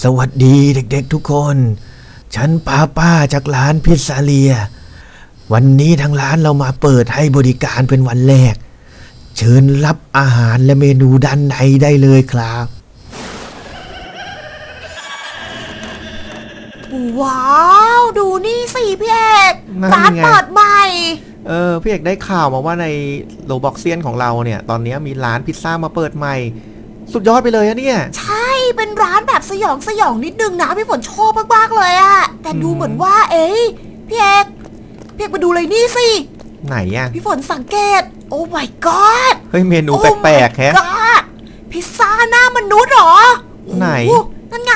สวัสดีเด็กๆทุกคน ฉันป้าป้าจากร้านพิซซาเลีย วันนี้ทางร้านเรามาเปิดให้บริการเป็นวันแรก เชิญรับอาหารและเมนูด้านในได้เลยครับ ว้าว ดูนี่สิพี่เอกนั่นร้านไงเปิดใหม่ เออพี่เอกได้ข่าวมาว่าในโลบ็อกเซียนของเราเนี่ย ตอนนี้มีร้านพิซซ่ามาเปิดใหม่ สุดยอดไปเลยอะเนี่ย ใช่ เป็นร้านแบบสยองสยองนิดนึงนะพี่ฝนชอบมากๆเลยอะแต่ดูอืมเหมือนว่า เอ้ยพี่เอกพี่เอกมาดูเลยนี่สิ ไหนอะพี่ฝนสังเกต โอ้ my god เฮ้ยเมนูโอ้แปลกๆแฮะ my god พิซซ่าหน้ามนุษย์เหรอไหน โอ้โนั่นไง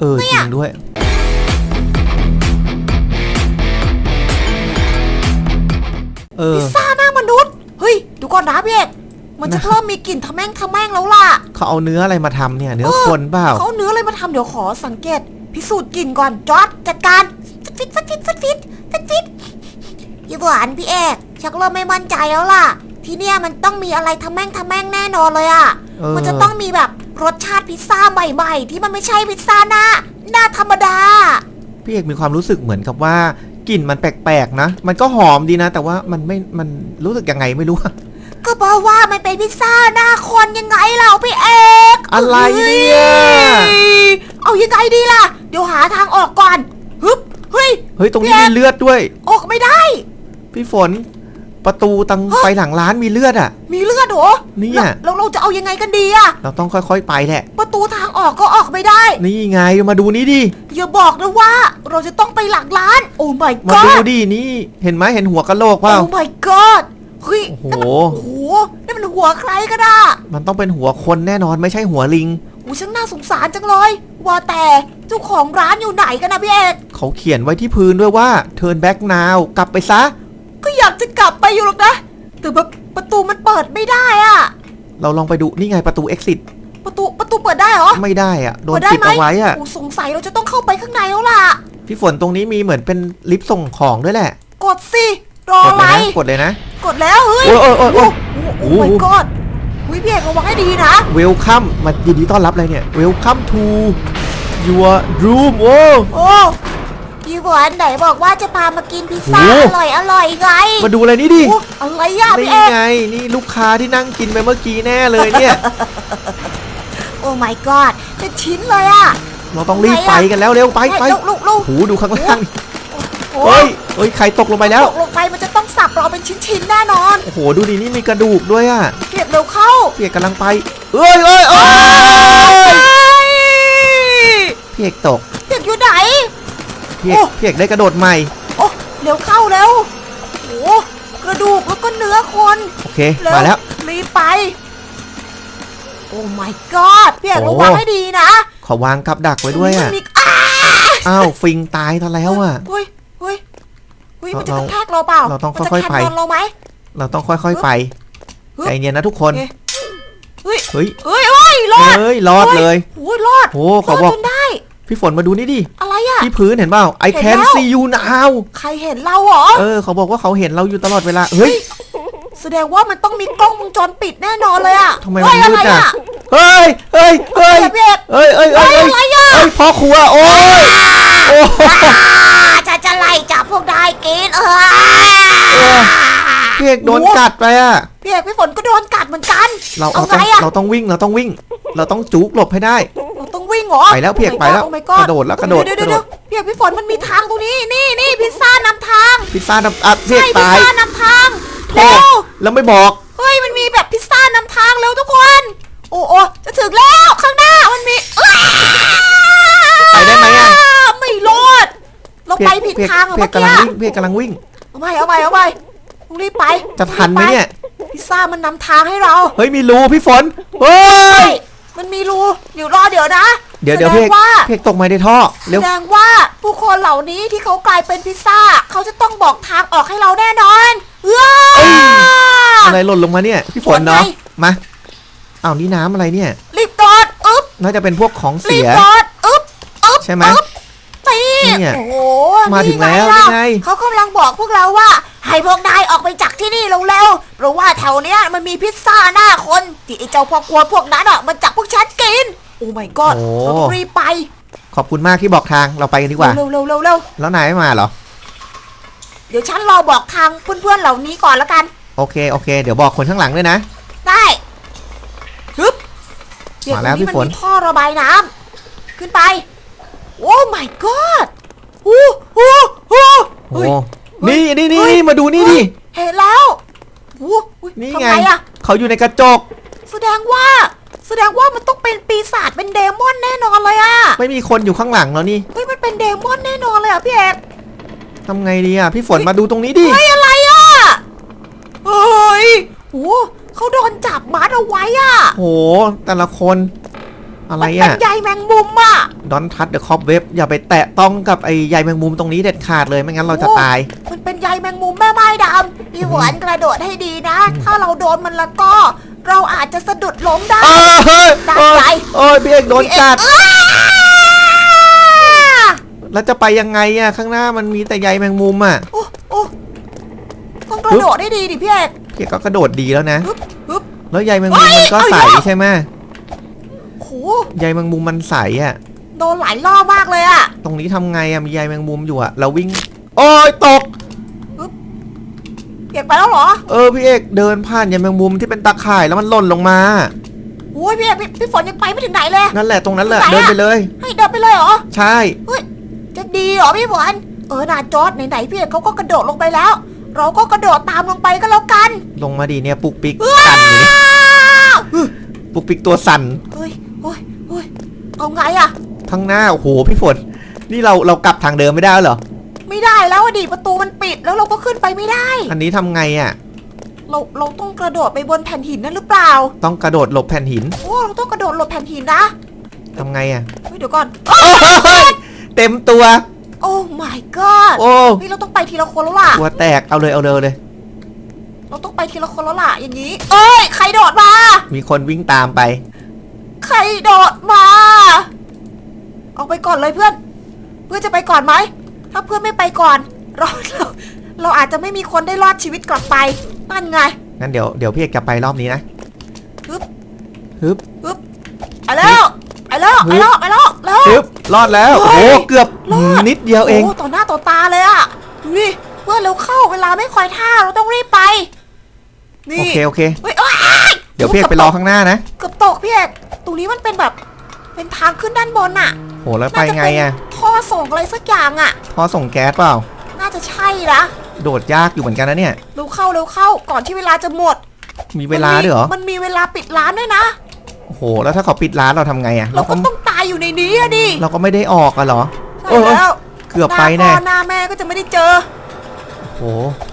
เออเนี่จยริงด้วย เออพิซซ่าหน้ามนุษย์ เฮ้ยดูก่อนนะพี่เอก มันจะนะเริ่มมีกลิ่นทะแม่งทะแม่งแล้วล่ะ เขาเอาเนื้ออะไรมาทำเนี่ย เนื้อคนเปล่า เขาเอาเนื้ออะไรมาทำเดี๋ยวขอสังเกต พิสูจน์กลิ่นก่อนจอดจัดการฟิตฟิตฟิตฟิตฟิตฟิตฟิตพี่หวานพี่เอกชักเริ่มไม่มั่นใจแล้วล่ะ ที่เนี่ยมันต้องมีอะไรทำแม่งทำแม่งแน่นอนเลยอะ่ะ เออ มันจะต้องมีแบบรสชาติพิซซ่าใหม่ๆ ที่มันไม่ใช่พิซซ่าหน้าหน้าธรรมดา พี่เอกมีความรู้สึกเหมือนกับว่ากลิ่นมันแปลกๆนะ มันก็หอมดีนะ แต่ว่ามันไม่ มันรู้สึกยังไงไม่รู้ก็เพราะว่ามันเป็นพิซซ่าหน้าคนยังไงเราพี่เอกอะไรเนี่ยเฮ้ยเอายังไงดีล่ะ เดี๋ยวหาทางออกก่อนฮึบเฮ้ยเฮ้ยตรงนี้พี่เอกมีเลือดด้วย ออกไม่ได้ พี่ฝน ประตูตังไปหลังร้านมีเลือดอะ มีเลือดเหรอเนี่ยแล้วเราจะเอายังไงกันดีอะเราต้องค่อยๆไปแหละ ประตูทางออกก็ออกไม่ได้ นี่ไงมาดูนี่ดิอย่าบอกนะว่า เราจะต้องไปหลังร้าน โอ้ my มาดู god ดินี่ เห็นไหมเห็นหัวกะโหลกเปโอ้ล่า my god เฮ้ยโอ้โห นั่นมันโอ้โหนั่นมันหัวใครกันอะมันต้องเป็นหัวคนแน่นอนไม่ใช่หัวลิง โอ้ช่างน่าสงสารจังเลย ว่าแต่เจ้าของร้านอยู่ไหนกันนะพี่เอกเขาเขียนไว้ที่พื้นด้วยว่า turn back now กลับไปซะ ก็อยากจะกลับไปอยู่หรอกนะ แต่แบบประตูมันเปิดไม่ได้อะเราลองไปดูนี่ไงประตู exit ประตูประตูเปิดได้เหรอไม่ได้อะโดนเปิดได้ปิดไหมเอาไว้อะโอ้สงสัยเราจะต้องเข้าไปข้างในแล้วล่ะ พี่ฝนตรงนี้มีเหมือนเป็นลิฟต์ส่งของด้วยแหละ กดสิ รอกดอะไรเลยนะกดเลยนะ กดแล้วเฮ้ยโอ้ยโอ้ยโอ้ยโอ้ยโอ้ my god วิพี่เอกระวังให้ดีนะ welcome มายินดีต้อนรับเลยเนี่ย welcome to your room โอ้ โอ้พี่หวานไหนบอกว่าจะพามากินพิซซ่าโอ้ อร่อยอร่อยไงมาดูอะไรนี่ดิ โอ้อะไรอะพี่นี่เอกไงนี่ลูกค้าที่นั่งกินไปเมื่อกี้แน่เลยเนี่ย โอ้ my god เป็นชิ้นเลยอะ เราต้องรีบไปกันแล้วเร็วไปไปลูกลูกลูก หูดูข้างล่างโอ้ เฮ้ยเฮ้ย ใครตกลงไปแล้ว ตกลงไปมันจะต้องสับเราเป็นชิ้นๆแน่นอน โอ้โห ดูดิ นี่มีกระดูกด้วยอะเก็บเร็วเข้าพี่เอกกำลังไปเอ้ยเอ้ยเอ้ยเฮ้ยพี่เอกตกเด็กอยู่ไหนพี่เอกโอ้พี่เอกได้กระโดดใหม่ โอ้เร็วเข้าเร็วโอ้กระดูกแล้วก็เนื้อคน โอเคเร็มาแล้ว รีบไป โอ้ my god พี่เอกโอ้ระวังให้ดีนะ ขอวางกับดักไว้ด้วยมัอะนมีอ้าอ้าว ฟิงตายซะแล้วอะ เฮ้ยเฮ้ยเฮ้ยมันจะเรากระแทกเราเปล่าเราต้องมันจะค่อยๆแทไปนเราไหมเราต้องค่อยๆไปฮึบใจเย็นนะทุกคนโอเคเฮ้ยเฮ้ยเฮ้ยเฮ้ยรอดเฮ้ยรอดเลยโอ้ยรอดโอ้รเขาอดบอกจนได้พี่ฝนมาดูนี่ดิอะไรอะที่พื้นเห็นเปล่า I เห็น can แล้ว see you now ใครเห็นเราเหรอเออเขาบอกว่าเขาเห็นเราอยู่ตลอดเวลาเฮ้ยแสดงว่ามันต้องมีกล้องวงจรปิดแน่นอนเลยอะทำไมเฮ้มันยมือะดไรอะอะเฮ้ยเฮ้ยเฮ้ยพี่เอกเฮ้ยเฮ้ยเฮ้ยเฮ้เฮ้ยยอะไรอะเฮ้ยพ่อครัวโอ้ยโอ้ ยอ่าจะจะไล่จับพวกนายกินเออเออพี่เอกโดนกัดไปอะ พี่เอกพี่ฝนก็โดนกัดเหมือนกันเราเอาเอาไงต้องอะเราต้องวิ่งเราต้องวิ่ง เราต้องจุกหลบให้ได้ เราต้องวิ่งเหรอไปแล้วพี่เอกไปแล้ว โอ้ my god กระโดดแล้วกระโดดเดี๋ยวกระโดเดี๋ยดวพี่เอกพี่ฝนมันมีทางตรงนี้นี่นี่พิซซ่านำทางพิซซ่าน้ำอัดพี่เอใช่กพิซตายซ่านำทางโธ่เร็วแล้วไม่บอก เฮ้ยมันมีแบบพิซซ่านำทางเร็วทุกคน โอ้โอ้จะถึงแล้วข้างหน้ามันมีอ้า ไปได้ไหมอะ ไม่รอด เราไปผิ ดทางเหรอพี่เมื่เออกกี้กำลังวิ่งพี่เอกกำลังวิ่ง เอาไปเอาไปเอาไปต้องรีบไปจะทันไหมเนี่ย พิซซ่ามันนำทางให้เราเฮ้ยมีรูพี่ฝน เฮ้ใช่ยมันมีรูเดี๋ยวรอเดี๋ยวนะเดี๋ยวเดี๋ยวแสพี่ดเองกว่าพี่เอกตกมาในท่อแสเร็วดงว่าผู้คนเหล่านี้ที่เขากลายเป็นพิซซ่า เขาจะต้องบอกทางออกให้เราแน่นอนเอ้ยอะไรหล่นลงมาเนี่ย พี่ฝนเนาะ ฝนไงมาอ้าวนี่น้ำอะไรเนี่ย รีบกดอึ๊บน่าจะเป็นพวกของรีเสีบย กดอึ๊บอึ๊บใช่ไหม อึ๊บนี่ เนี่ย โอ้โหมาถึงแล้วนี่นี่ไงไง เขากำลังบอกพวกเราว่า ให้พวกนายออกไปจากที่นี่เร็วๆเพราะว่าแถวเนี้ยมันมีพิซซ่าหน้าคน ที่ไอ้เจ้าพ่อกวนพวกนั้นอะมันจับพวกฉันกิน โอ้ my god โอ้ เราต้องรีบไปขอบคุณมากที่บอกทางเราไปกันดีกว่า เร็วเร็วเร็วเร็วแล้วนายไม่มาเหรอเดี๋ยวฉันรอบอกทางเพื่อนๆเหล่านี้ก่อนแล้วกัน โอเคโอเค เดี๋ยวบอกคนข้างหลังด้วยนะ ได้ฮึบเดี๋ยวมาแล้วตรงนี้พี่ฝนมันมีท่อระบายน้ำขึ้นไป โอ้ my god อู้หูหูโอ้เฮ้ยนี่นี่นี่เฮ้ย นี่มาดูนี่ดิเห็นแล้วอู้หูนี่ทำไงไงอะเขาอยู่ในกระจก แสดงว่า แสดงว่ามันต้องเป็นปีศาจเป็นเดมอนแน่นอนเลยอะไม่มีคนอยู่ข้างหลังแล้วนี่เฮ้ยมันเป็นเดมอนแน่นอนเลยอะพี่เอกทำไงดีอะพี่ฝนมาดูตรงนี้ดิ เฮ้ยอะไรอะเฮ้ยโอ้เขาโดนจับมัดเอาไว้อะโห แต่ละคน อะไรมันเป็นอะใยแมงมุมอะดอนทัชเดอะคอปเว็บอย่าไปแตะต้องกับไอ้ใยแมงมุมตรงนี้เด็ดขาดเลยไม่งั้นเราจะตาย มันเป็นใยแมงมุมแม่ไม้ดำพี่หวนกระโดดให้ดีนะ ถ้าเราโดนมันแล้วก็ เราอาจจะสะดุดล้มได้เอ้ยเฮ้ยดักเอ้ยไว้เอ้ยพี่เอกโดนกัดอ้าแล้วจะไปยังไงอะข้างหน้ามันมีแต่ใยแมงมุมอะโอ้โอ้ต้องกระโดดให้ดีดิพี่เอกพี่เอกก็กระโดดดีแล้วนะฮึบฮึบแล้วใยแมงมุมมันก็เอ้ยใสเอาอีกแล้วใช่ไหมโห ใยแมงมุมมันใสอะ โดนหลายรอบมากเลยอะตรงนี้ทำไงอะมีใยแมงมุมอยู่อะเราวิ่ง โอ้ยตกเปียกไปแล้วเหรอเออพี่เอกเดินผ่านใยแมงมุมที่เป็นตาข่ายแล้วมันหล่นลงมา โอ้ยพี่เอกพี่พี่ฝนยังไปไม่ถึงไหนเลย นั่นแหละตรงนั้นแหละไหนอะเดินไปเลย ให้เดินไปเลยเหรอ ใช่ จะดีเหรอพี่ฝนเออนาจอดไหนๆพี่เอกเขาก็กระโดดลงไปแล้ว เราก็กระโดดตามลงไปก็แล้วกันลงมาดีเนี่ยปุกปิกสั่นอยู่นี่อ้าวปุกปิกตัวสั่น เฮ้ยเฮ้ยเฮ้ย เอาไงอะข้างหน้าโอ้โหพี่ฝน นี่เราเรากลับทางเดิมไม่ได้แล้วเหรอ ไม่ได้แล้วอะดิประตูมันปิดแล้วเราก็ขึ้นไปไม่ได้ อันนี้ทำไงอะเราเราต้องกระโดดไปบนแผ่นหินนั่นหรือเปล่า ต้องกระโดดหลบแผ่นหินโอ้เราต้องกระโดดหลบแผ่นหินนะทำไงอะเฮ้ยเดี๋ยวก่อน โอ้ยเต็มตัว โอ้ my god โอ้เฮ้ยเราต้องไปทีละคนแล้วล่ะตัวแตกเอาเลยเอาเลยเอาเลย เราต้องไปทีละคนแล้วล่ะอย่างนี้ เอ้ยใครโดดมา มีคนวิ่งตามไปใค รโดดมาเอาไปก่อนเลยเพื่อน เพื่อนจะไปก่อนไหม ถ้าเพื่อนไม่ไปก่อนเราเราเราอาจจะไม่มีคนได้รอดชีวิตกลับไปนั่นไง งั้นเดี๋ยวเดี๋ยวพี่เอกจะไปรอบนี้นะฮึบฮึบไปแล้วไปแล้วไปแล้วไปแล้วแล้วฮึบรอดแล้ว เฮ้โอ้ย เกือบรอดนิดเดียวเอง โต่อหน้าต่อตาเลยอะดูดิเพื่อนเร็วเข้าเวลาไม่คอยท่าเราต้องรีบไป โอนี่เคโอเค เฮ้ยเอ้ย เดี๋ยวพี่เอกไปรอข้างหน้านะเกือบตกพี่เอกตรงนี้มันเป็นแบบ เป็นทางขึ้นด้านบนอะโหแล้วไปน่าจะไงเป็นอะท่อส่งอะไรสักอย่างอะท่อส่งแก๊สเปล่า น่าจะใช่นะโดดยากอยู่เหมือนกันนะเนี่ย เร็วเข้าเร็วเข้าก่อนที่เวลาจะหมดมีเวลาด้วยเหรอ มันมีเวลาปิดร้านด้วยนะ โอ้โห แล้วถ้าเขาปิดร้านเราทำไงอะเราเราก็ก็ต้องตายอยู่ในนี้อะดิเราก็ไม่ได้ออกอะเหรอใช่โอ้ยแล้วเกือบไปหแน่น้าพ่อหน้าแม่ก็จะไม่ได้เจอโอ้โห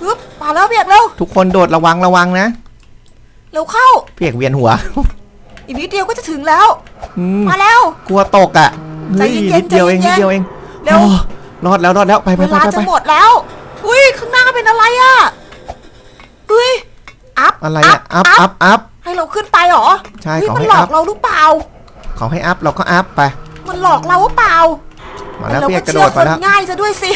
ฮึบมาแล้วเบียกเร็วทุกคนโดดระวังระวังนะ เร็วเข้า พี่เอกเวียนหัว อีกนิดเดียวก็จะถึงแล้ว อืมมาแล้ว กลัวตกอะใจเฮ้ยเย็นๆนิดเดียวเองใจนิดเย็นๆเดียวเองเร็ว โอ้รอดแล้วรอดแล้วไปไปเวไปลาไปจะไป หมดแล้ว อุ้ยข้างหน้าเป็นอะไรอะอุ้ยอัพอะไรอะอัพอัพอัพ ให้เราขึ้นไปเหรอใช่เฮ้ยขอมันให้หลออักพ เราหรือเปล่าเขาให้อัพเราก็อัพไป มันหลอกเราหรือเปล่า มาแล้วเราพี่เอก็กกระโดเชื่อดคมานแล้วง่ายซะด้วยสิ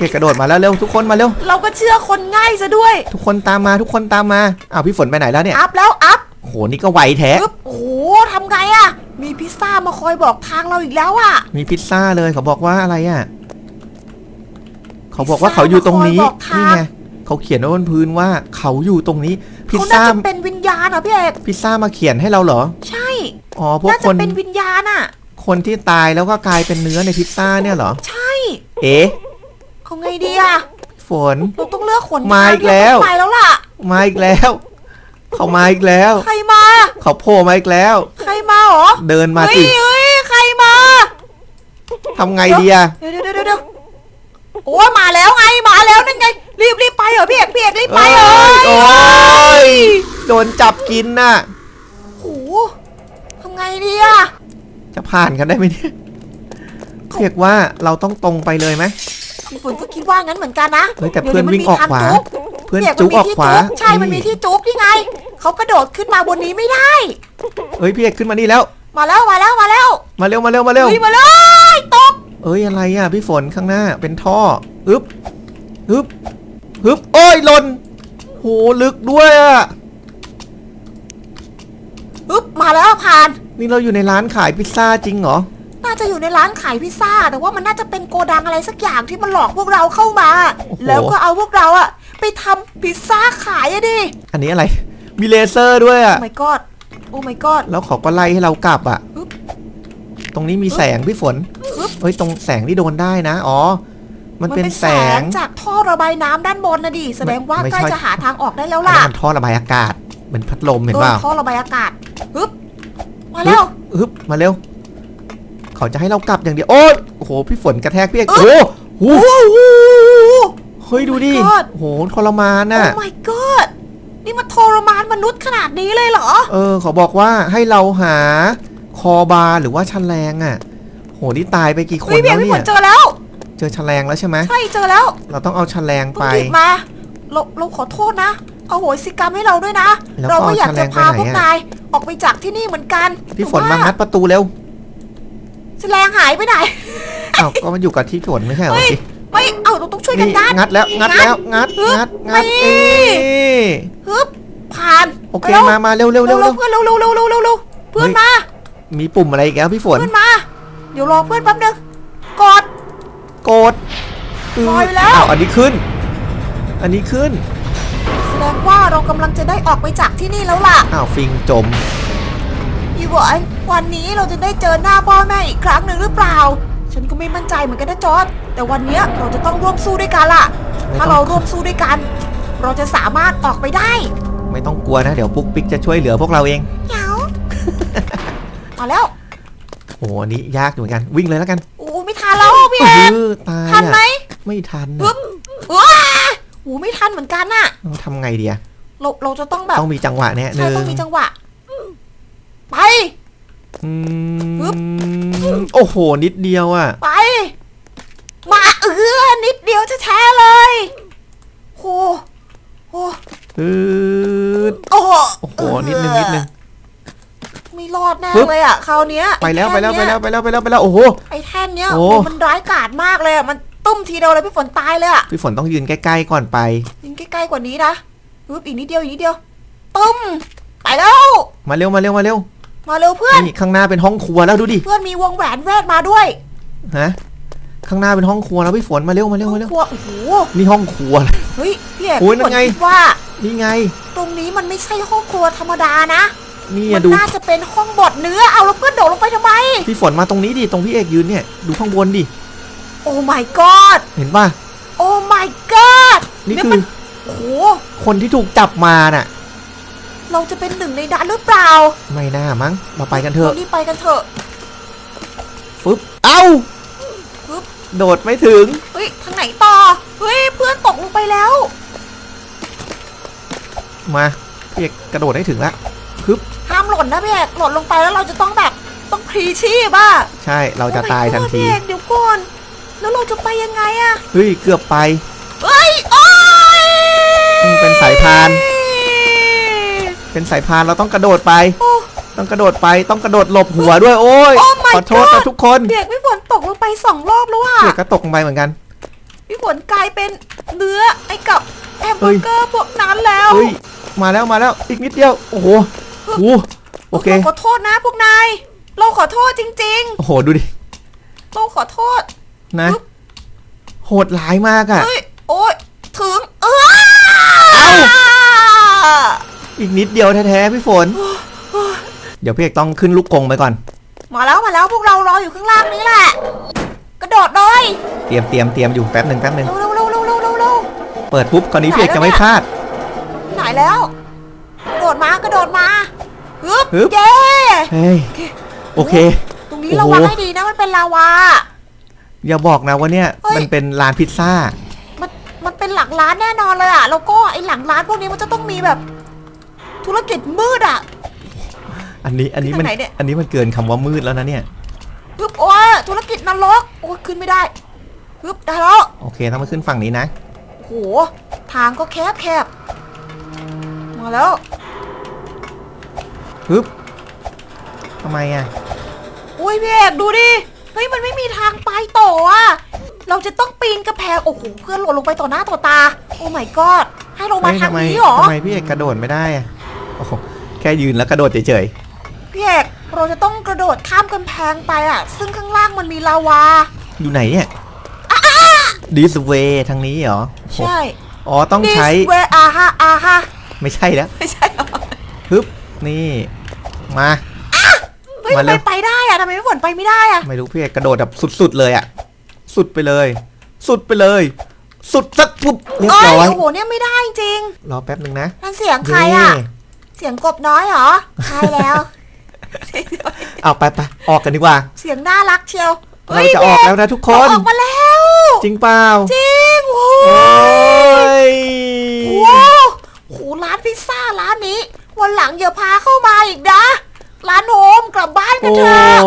พี่เอกกระโดดมาแล้วเร็วทุกคนมาเร็วเราก็เชื่อคนง่ายซะด้วย ทุกคนตามมาทุกคนตามมาอ้าวพี่ฝนไปไหนแล้วเนี่ยอัพแล้วอัพโหนี่ก็ไวแท้ปึ๊บโอ้โหทำไงอะมีพิซซ่ามาคอยบอกทางเราอีกแล้วอะมีพิซซ่าเลยเขาบอกว่าอะไรอะเขาบอกว่าเขาอยู่ตรงนี้นี่ไงเขาเขียนไว้บนพื้นว่าเขาอยู่ตรงนี้ พิซเขาน่าซ่าจะเป็นวิญญาณเหรอพี่เอกพิซซ่ามาเขียนให้เราเหรอ ใช่ อ๋อพวกน่าคจะนเป็นวิญญาณอะ คนที่ตายแล้วก็กลายเป็นเนื้อในพิซซ่าเนี่ยเหรอ ใช่เอ๊ะเอาไงดีอะฝน เราต้องเลือกขนมาอีกแล้ว ไปแล้วล่ะ มาอีกแล้ว เขามาอีกแล้ว ใครมา เขาโผล่มาอีกแล้ว ใครมาเหรอ เดินมาเฮ้สิยเฮ้ยใครมาทำไงดีอะเดี๋ยวเดี๋ยวเดี๋ยวเดี๋ยวโอ้ยมาแล้วไงมาแล้วนั่นไง รีบรีบไปเหรอพี่เอกพี่เอกรีบไปเอ้เหรอยโอ้ยโดนจับกินน่ะโอ้โหทำไงดีอะ จะผ่านกันได้ไหมเนี่ยเรียกว่าเราต้องตรงไปเลยไหมพี่ฝนก็คิดว่างั้นเหมือนกันนะเฮ้ยแต่ดี๋ยเพื่อนมัวิ่งมีออกทขวาจุ๊เพื่อนพี่จุกออกขวา ใช่มันมีที่จุ๊บนี่ไง เขากระโดดขึ้นมาบนนี้ไม่ได้เอ้ยพี่เอกขึ้นมานี่แล้ว มาแล้วมาแล้วมาแล้ว มาเร็วมาเร็วมาเร็วเฮ้ยมาเลยตก เอ้ยอะไรอะพี่ฝนข้างหน้าเป็นท่ออึบอึบอึบโอ้ยหล่นโหลึกด้วยอะปึ๊บมาแล้วผ่าน นี่เราอยู่ในร้านขายพิซซ่าจริงเหรอ น่าาจะอยู่ในร้านขายพิซซ่า แต่ว่ามันน่าจะเป็นโกดังอะไรสักอย่างที่มันหลอกพวกเราเข้ามาแล้วก็เอาพวกเราอะไปทำพิซซ่าขายอะดิอันนี้อะไร มีเลเซอร์ด้วยโอ้อะ my god โอ้ my god แล้วเขาก็ไล่ให้เรากลับอะปึ๊บ ตรงนี้มีแสงพี่ฝนปึ๊บเฮ้ยตรงแสงที่โดนได้นะ อ๋อ มันเป็นแสง จากท่อระบายน้ำด้านบนนะดิแสดงว่าไม่ใกล้ใช่ จะหาทางออกได้แล้วอันล่ะนั้นมันท่อระบายอากาศเป็นพัดลมเห็นเอเปอล่าท่อระบายอากาศปึ๊บ มาแล้ว ฮึบมาเร็ว เขาจะให้เรากลับอย่างเดียว โอ้ยโอ้โห พี่ฝนกระแทกพี่เอกเอ้โอ้ยโหโอ้โหเฮ้ยดูดิ my god โอ้โหทรมานโอ้น่ะ my god นี่มันทรมานมนุษย์ขนาดนี้เลยเหรอ เออเขาบอกว่าให้เราหาคอบาร์หรือว่าชันแรงอะ โห นี่ตายไปกี่คนเฮ้ยเบียแล้วร์พี่ฝเนี่นย เจอแล้ว เจอชันแรงแล้วใช่ไหม ใช่เจอแล้วเราต้องเอาชันแรงเพิ่ไปงหยิบมา เราเราขอโทษนะเอา โหสิกรรมให้เราด้วยนะ แล้วเราก็อยากจะพาเอาแฉลงไปไหนอะพวกนายออกไปจากที่นี่เหมือนกันพี่ฝนมางัดประตูเร็วแฉลงหายไปไหนอ้าวก็มันอยู่กับที่ฝนไม่ใช่เหรอเฮ้ยสิไม่เอาเราต้องช่วยกันนี่ดันงัดแล้วงัดแล้วงัดฮึบงัดงัดนี่เอ้ยฮึบผ่านโอเคร็วมามาเร็วเร็วเร็เร็ววเร็เร็ววเพื่อนเร็วเร็วเร็วเร็วเร็วเพื่อนเฮ้ยมา มีปุ่มอะไรอีกแล้วพี่ฝนเพื่อนมาเดี๋ยวรอเพื่อนแป๊บนึงกดโกดลอยไปแล้วอ้าวอันนี้ขึ้น อันนี้ขึ้นแสดงว่า เรากำลังจะได้ออกไปจากที่นี่แล้วล่ะอ้าวฟิงจมอีหวานวันนี้เราจะได้เจอหน้าพ่อแม่อีกครั้งหนึ่งหรือเปล่า ฉันก็ไม่มั่นใจเหมือนกันนะจอร์ดแต่วันเนี้ยเราจะต้องร่วมสู้ด้วยกันล่ะไม่ต้องถ้าเราร่วมสู้ด้วยกัน เราจะสามารถออกไปได้ ไม่ต้องกลัวนะ เดี๋ยวปุ๊กปิ๊กจะช่วยเหลือพวกเราเองเหงามาแล้วโอ้โหอันนี้ยากอยู่เหมือนกันวิ่งเลยแล้วกันโอ้ไม่ทันแล้วพี่เอกเออตายทันไหมอะไม่ทันปึ๊อะบว้าโอ้ไม่ทันเหมือนกันน่ะต้องทำไงดีอะ เราเราจะต้องแบบต้องมีจังหวะเนี่ยหใช่นึ่งต้องมีจังหวะ ไป อืปึ๊บมโอ้โห นิดเดียวอะไป มาเออนิดเดียวจะแท้ๆเลยโหโหอืดโอ้โหโอ้โห นิดนึงนิดนึง ไม่รอดแน่ปึ๊บ เลยอะคราวเนี้ยไปแล้วไปอ้แล้วไปท่นแล้วเนี้ยไปแล้วไปแล้วไปแล้วโอ้โห ไอ้แท่นเนี้ยโอ้ โอ้มันร้ายกาจมากเลยอะมันตุ้มทีเดียวเลยพี่ฝนตายเลยอะพี่ฝนต้องยืนใกล้ๆก่อนไป ยิงใกล้ๆกว่านี้นะ ปึ๊บอีกนิดเดียวอีกนิดเดียวตุ้มไปแล้วมาเร็วมาเร็วมาเร็วมาเร็วเพื่อนนี่ข้างหน้าเป็นห้องครัวแล้วดูดิเพื่อนมีวงแหวนเวทมาด้วยฮะข้างหน้าเป็นห้องครัวแล้วพี่ฝนมาเร็วมาเร็วมาเร็วครัวโอ้โหนี่ห้องครัวเฮ้ยพี่เอกโอ้ยพี่ฝนั่นไงคิดว่านี่ไง ตรงนี้มันไม่ใช่ห้องครัวธรรมดานะนี่มัอะดูน่าจะเป็นห้องบดเนื้อเอาแล้วเพื่อนโดดลงไปทำไมพี่ฝนมาตรงนี้ดิตรงพี่เอกยืนเนี่ยดูข้างบนดิโอ้ my god เห็นป่ะโอ้ my god นี่เยคืมัอ โอ้โหคนที่ถูกจับมาน่ะ เราจะเป็นหนึ่งในนั้นหรือเปล่าไม่น่ามั้ง เราไปกันเถอะรารีบไปกันเถอะ ฟึบ เอ้า ฟึบ โดดไม่ถึง เฮ้ย ทางไหนต่อ เฮ้ย เพื่อนตกลงไปแล้ว มาพี่เอกกระโดดให้ถึงละฟึบ ห้ามหล่นนะพี่เอกหล่นลงไปแล้วเราจะต้องแบบต้องพลีชีพอะใช่ เราจะ Oh my ตายทัน god ที พี่เอกเดี๋ยวก่อน แล้วเราจะไปยังไงอะ เฮ้ย เกือบไปเฮ้ยโอ้ยอืม เป็นสายพาน เป็นสายพานเราต้องกระโดดไปโอ้ต้องกระโดดไป ต้องกระโดดหลบหัวด้วย โอ้ย Oh my ขอโทษนะ god ทุกคนเด็กพี่ฝนตกลงไปสองรอบแล้วอะพี่เอกก็ตกลงไปเหมือนกัน พี่ฝนกลายเป็นเนื้อไอ้กับแฮมเบเฮ้อยร์เกอร์พวกนั้นแล้วเฮ้ย มาแล้วมาแล้ว อีกนิดเดียว โอ้โหโอ้โหโอเคราขอโทษนะพวกนาย เราขอโทษจริง โอ้โห ดูดิ ๆ เราขอโทษ นะปึ๊บโหดร้ายมากอะ่ะ เฮ้ย โอ้ยถึงเออเอ้าอีกนิดเดียวแท้ๆพี่ฝน เดี๋ยวพี่เอกต้องขึ้นลูกกรงไปก่อน มาแล้วมาแล้วพวกเรารออยู่ข้างล่างนี้แหละ กระโดดเลยเตรียมเตรียมเตรียมอยู่แป๊บหนึ่งแป๊บหนึ่งเร็วเร็วเร็วเร็วเร็วเร็วเร็วเปิดปุ๊บคราวนี้พี่เอกจะไม่พลาด ไหนแล้ว กระโดดมากระโดดมาฮึบฮึบ เย้เฮ้ยโอเค ตรงนี้โอ้ระโหวังให้ดีนะมันเป็นลาวา อย่าบอกนะว่าเนี่ยเฮ้ยมันเป็นร้านพิซซ่ามันมัน เป็นหลังร้านแน่นอนเลยอะแล้วก็ไอ้หลังร้านพวกนี้มันจะต้องมีแบบธุรกิจมืดอะอันนี้อันนี้มันที่ทางไหนเนี่ยอันนี้มันเกินคำว่ามืดแล้วนะเนี่ยฮึบโอ้ยธุรกิจนรกโอ้ยขึ้นไม่ได้ฮึบได้แล้วโอเคต้องไปขึ้นฝั่งนี้นะโอ้โหทางก็แคบแคบมาแล้วฮึบทำไมอะ อุ้ยพี่เอกดูดิเฮ้ยมันไม่มีทางไปต่ออะ เราจะต้องปีนกระแพงโอ้โหเพื่อนหล่นลงไปต่อหน้าต่อตา โอ้ my god ให้ลงมาเฮ้ยทางทำไมนี้เหรอทำไมพี่เอกกระโดดไม่ได้อะโอ้โหแค่ยืนแล้วกระโดดเฉยพี่เอกเราจะต้องกระโดดข้ามกำแพงไปอะ ซึ่งข้างล่างมันมีลาวาอยู่ไหนเนี่ย this way ทางนี้เหรอใช่อ๋อต้อง This ใช้ way อาฮะอาฮะไม่ใช่แล้วไม่ใช่เหรอฮึบนี่มา เฮ้ยมาทำเร็ไมว ไปได้อะทำไมพี่ฝนไปไม่ได้อะไม่รู้พี่เอกกระโดดแบบสุดๆเลยอะ สุดไปเลย สุดไปเลย สุดสักปุ๊บเรียบเอ้ยร้อยโอ้โหเนี่ยไม่ได้จริงรอแป๊บหนึ่งนะนั่นเสียงใครอะเสียงกบน้อยเหรอใช่แล้ว เอาไปไปออกกันดีกว่า เสียงน่ารักเชียวเราจะออกแล้วนะทุกคนออกมาแล้ว จริงเปล่าจริงโอ้โอ้ยโหโอ้โหร้านพิซซ่าร้านนี้ วันหลังอย่าพาเข้ามาอีกนะ ร้านโฮมกลับบ้านกันโอ้เถอะ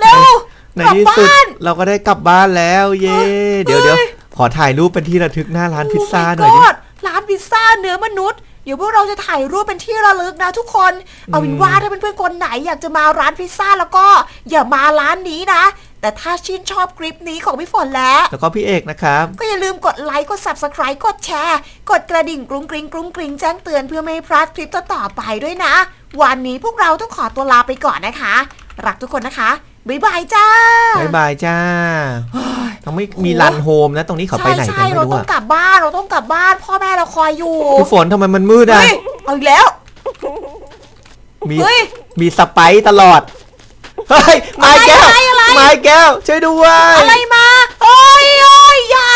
เร็ว ในกลับที่สุดบ้านเราก็ได้กลับบ้านแล้ว เย้เฮ้ยเดี๋ยวเดี๋ยวเฮ้ยขอถ่ายรูปเป็นที่ระทึกหน้าร้านพิซซ่า Oh my หน่อยดิ God ร้านพิซซ่าเนื้อมนุษย์เดี๋ยวพวกเราจะถ่ายรูปเป็นที่ระลึกนะทุกคน เอาเป็นว่าถ้าเพื่อนๆคนไหนอยากจะมาร้านพิซซ่าแล้วก็อย่ามาร้านนี้นะ แต่ถ้าชื่นชอบคลิปนี้ของพี่ฝนแล้ว แล้วก็พี่เอกนะครับ ก็อย่าลืมกดไลค์กด subscribe กดแชร์ กดกระดิ่งกรุ้งกริ้งกรุ้งกริ้งแจ้งเตือนเพื่อไม่ให้พลาดคลิปต่อๆไปด้วยนะ วันนี้พวกเราต้องขอตัวลาไปก่อนนะคะ รักทุกคนนะคะ บ๊ายบายจ้า บายบายจ้าต้องไม่มีรันโฮมนะ ตรงนี้เขาไปไหนกันใช่ไม่ๆเรารู้ต้องอะกลับบ้านเราต้องกลับบ้าน พ่อแม่เราคอยอยู่พี่ฝนทำไมมันมืดอะเฮ้ยเอาอีกแล้ว มีเฮ้ยมีสไปซ์ตลอดเฮ้ยไม้แก้วอะไรอะไรไม้แก้ว ช่วยด้วยอะไรมาเอ้ยเอ้ยอย่า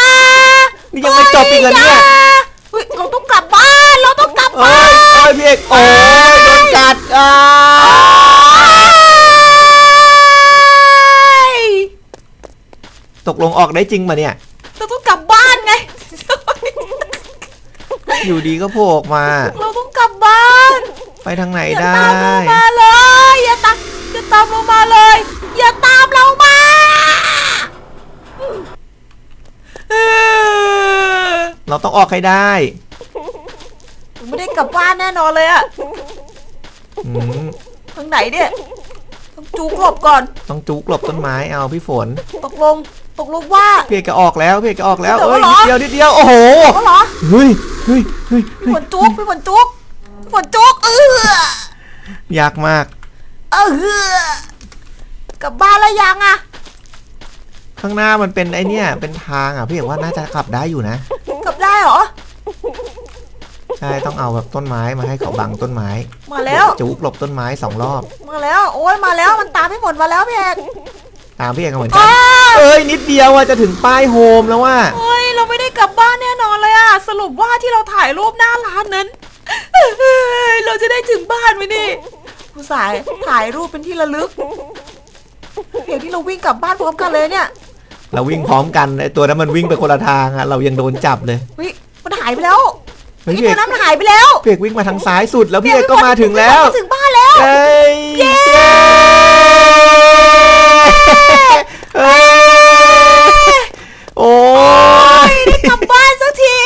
นี่ยังไม่จบอีกเหรอเนี่ยเฮ้ยเราต้องกลับบ้านเราต้องกลับเอ้บ้ายนเอ้ยพี่เอกโอ้ยโดนกัดอ่า ตกลงออกได้จริงมาเนี่ย เราต้องกลับบ้านไง อยู่ดีก็โผล่ออกมา เราต้องกลับบ้านไปทางไหนอย่าได้ ตามเรามาเลย อย่าตามอย่าตามเรามาเลย อย่าตามเรามาเออเราต้องออกให้ได้ไม่ได้กลับบ้านแน่นอนเลยอะอืมทางไหนเนี่ยต้องจูกหลบก่อน ต้องจุกหลบต้นไม้เอาพี่ฝน ตกลง ตกลงว่าพี่เอกก็ออกแล้วพี่เอกก็ออกแล้วเดี๋ยวเอ้ยเหรนิอดเดียวนิดเดียวโอ้โหเขาเหรอเฮ้ยเฮ้ยเฮ้ยพี่ฝนจุกพี่ฝนจุกพี่ฝนจุกเออยากมาก เออกลับบ้านแล้วยังอะข้างหน้ามันเป็นไอเนี่ยเป็นทางอะพี่เอกว่าน่าจะขับได้อยู่นะ กลับได้เหรอใช่ต้องเอาแบบต้นไม้มาให้เขาบังต้นไม้มาแล้วจุกหลบต้นไม้สองรอบ มาแล้ว โอ้ยมาแล้วมันตามพี่ฝนมาแล้วพี่เอก ตามพี่เอกก็เหมือนกันอ้าเอ้ยนิดเดียวอะจะถึงป้ายโฮมแล้วว่าเฮ้ยเราไม่ได้กลับบ้านแน่นอนเลยอะสรุปว่าที่เราถ่ายรูปหน้าร้านนั้นเฮ้ยเราจะได้ถึงบ้านไหมนี่ผู้สายถ่ายรูปเป็นที่ระลึกเดี๋ยวที่เราวิ่งกลับบ้านพร้อมกันเลยเนี่ย เราวิ่งพร้อมกันไอตัวนั้นมันวิ่งไปคนละทางอะเรายังโดนจับเลยเฮ้ยมันหายไปแล้วเฮ้ยไอ้พี่เอตัวกนั้นมันหายไปแล้วพี่เอกวิ่งมาทางซ้ายสุดแล้วพี่เอกก็มาถึงแล้วถึงบ้านแล้วเอ้ยเย้เอ้ยโอ้ ยกลับบ้านสักที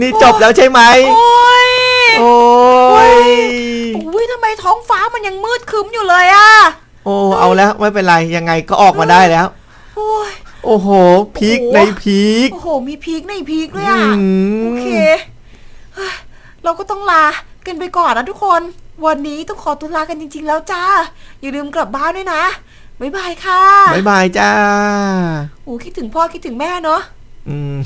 นี่จบแล้วใช่ไหมโอ้ยโอ้ยอุ้ยทำไมท้องฟ้ามันยังมืดครึ้มอยู่เลยอะโอ้เอาแล้วไม่เป็นไรยังไงก็ออกมาได้แล้วโอ้ยโอ้โหพีคโอ้โหในพีคโอ้โห มีพีคในพีคเลยอะอืมโอเคเฮ้ยเราก็ต้องลากันไปก่อนนะทุกคน วันนี้ต้องขอตัวลากันจริง ๆ แล้วจ้า อย่าลืมกลับบ้านด้วยนะ บ๊ายบายค่ะบายบายจ้า โอ้คิดถึงพ่อคิดถึงแม่เนาะ Uhm.